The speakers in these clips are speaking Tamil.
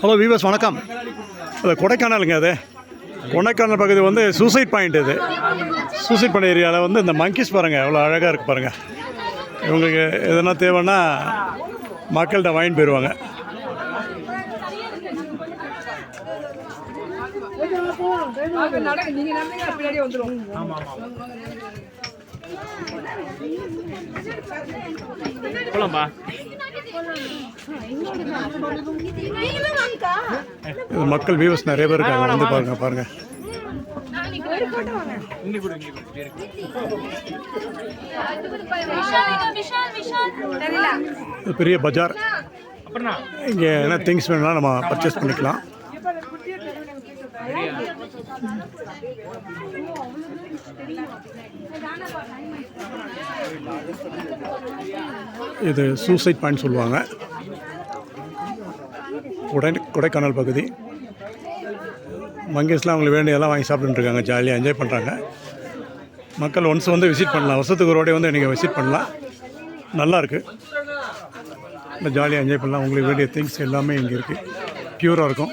ஹலோ வீவர்ஸ் வணக்கம். அது கொடைக்கானலுங்க அது. கொடைக்கானல் பகுதி வந்து சூசைட் பாயிண்ட் இது. சூசைட் பாயிண்ட் ஏரியாவில் வந்து இந்த மங்கீஸ் பாருங்கள் எவ்வளோ அழகாக இருக்குது பாருங்கள் இவங்களுக்கு எதனா தேவைன்னா மக்கள்கிட்ட வாங்கிட்டு போயிடுவாங்க நீங்கள் பின்னாடியே வந்துரும் போலாம்பா. மக்கள் வியூவர்ஸ் நிறைய பேர் இருக்காங்க. வந்து பாருங்கள் இது பெரிய பஜார். இங்கே என்ன திங்ஸ் வேணும்னா நம்ம பர்ச்சேஸ் பண்ணிக்கலாம். இது சூசைட் பாயிண்ட் சொல்லுவாங்க. கொடை கொடைக்கானல் பகுதி. மங்கேஸ்லாம் அவங்களுக்கு வேண்டியதெல்லாம் வாங்கி சாப்பிட்டுட்டு இருக்காங்க ஜாலியாக என்ஜாய் பண்ணுறாங்க மக்கள் ஒன்ஸ் வந்து விசிட் பண்ணலாம். வருஷத்துக்கு ஒரு வாட்டி வந்து நீங்கள் விசிட் பண்ணலாம். நல்லா இருக்கு நல்லா ஜாலியாக என்ஜாய் பண்ணலாம். உங்களுக்கு வேண்டிய திங்ஸ் எல்லாமே இங்கே இருக்குது பியூராக இருக்கும்.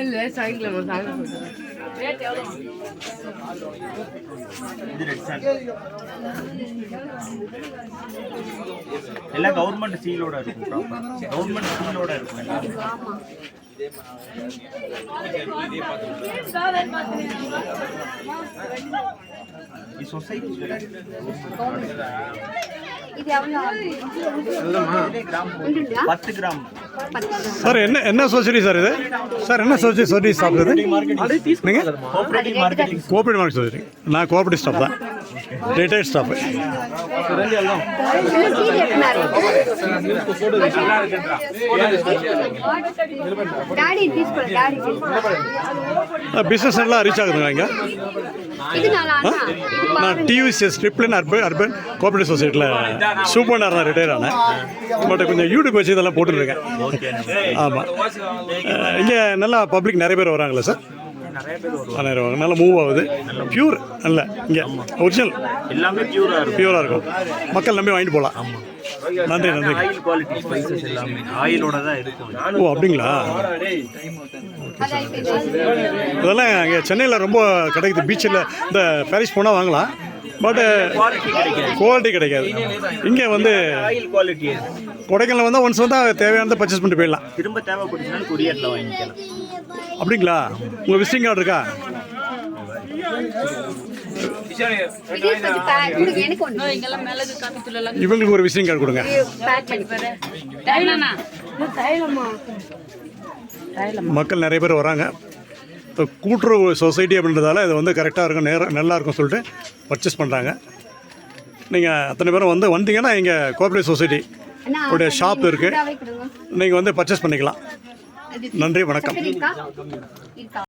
இல்ல சைக்கிள் சாயங்காலம் எல்லாம் கவர்மெண்ட் சீலோட இருக்கும் கவர்மெண்ட் சீலோட இருக்கும் எல்லாம். இது சொசைட்டி சார் என்ன என்ன சொசைட்டி சார் இது? சார் என்ன சொசைட்டி சொசைட்டி ஸ்டாப் இது நீங்கள் கோஆப்ரேட்டிவ் மார்க்கெட் சொசைட்டி நான் கோஆப்ரேட்டிவ் ஸ்டாப் தான். ரிட்டையர்ட் ஸ்டாஃப் பிஸ்னஸ் எல்லாம் ரீச் ஆகுதுங்க இங்கே? நான் டிவிசிஎஸ் ட்ரிப்ளின் அர்பன் அர்பன் கோஆப்ரேட்டிவ் சொசைட்டியில் சூப்பர் நான் ரிட்டையர் ஆனேன். பட் கொஞ்சம் யூடியூப் வச்சு இதெல்லாம் போட்டுருக்கேன் ஆமாம் இங்கே நல்லா பப்ளிக் நிறைய பேர் வராங்களா சார் நிறைய பேர் வருவாங்க. நிறைய வருவாங்க நல்லா மூவ் ஆகுது. பியூர் நல்ல. இங்கே. ஒரிஜினல் எல்லாமே பியூராக இருக்கும். மக்கள் நம்பி வாங்கிட்டு போகலாம். நன்றி நன்றி. ஆயில் குவாலிட்டி ஸ்பைசஸ் எல்லாமே. ஆயிலோட தான் இருக்கும் ஓ அப்படிங்களா? இதெல்லாம் இங்கே சென்னையில் ரொம்ப கிடைக்குது. பீச்சில் இந்த பாரிஸ் போனால் வாங்கலாம். பட்டு குவாலிட்டி கிடைக்காது. இங்கே வந்து ஆயில் குவாலிட்டி கொடைக்கானல் வந்தால் ஒன்ஸ் வந்தால் தேவையானதை பர்ச்சேஸ் பண்ணிட்டு போயிடலாம். திரும்ப தேவைப்படுச்சுனாலும் கொரியர்ல வாங்கிக்கலாம் அப்படிங்களா? உங்கள் விசிட்டிங் கார்டு இருக்கா? இவங்களுக்கு ஒரு விஷயம் கார்டு கொடுங்க. மக்கள் நிறைய பேர் வராங்க. இப்போ கூட்டுறவு சொசைட்டி அப்படின்றதால இது வந்து கரெக்டாக இருக்கும் நேரம் நல்லா இருக்கும் சொல்லிட்டு பர்ச்சேஸ் பண்ணுறாங்க நீங்கள் அத்தனை பேரும் வந்து வந்தீங்கன்னா இங்கே கோஆப்ரேட்டிவ் சொசைட்டி உடைய ஷாப் இருக்குது நீங்கள் வந்து பர்ச்சேஸ் பண்ணிக்கலாம். நன்றி வணக்கம்.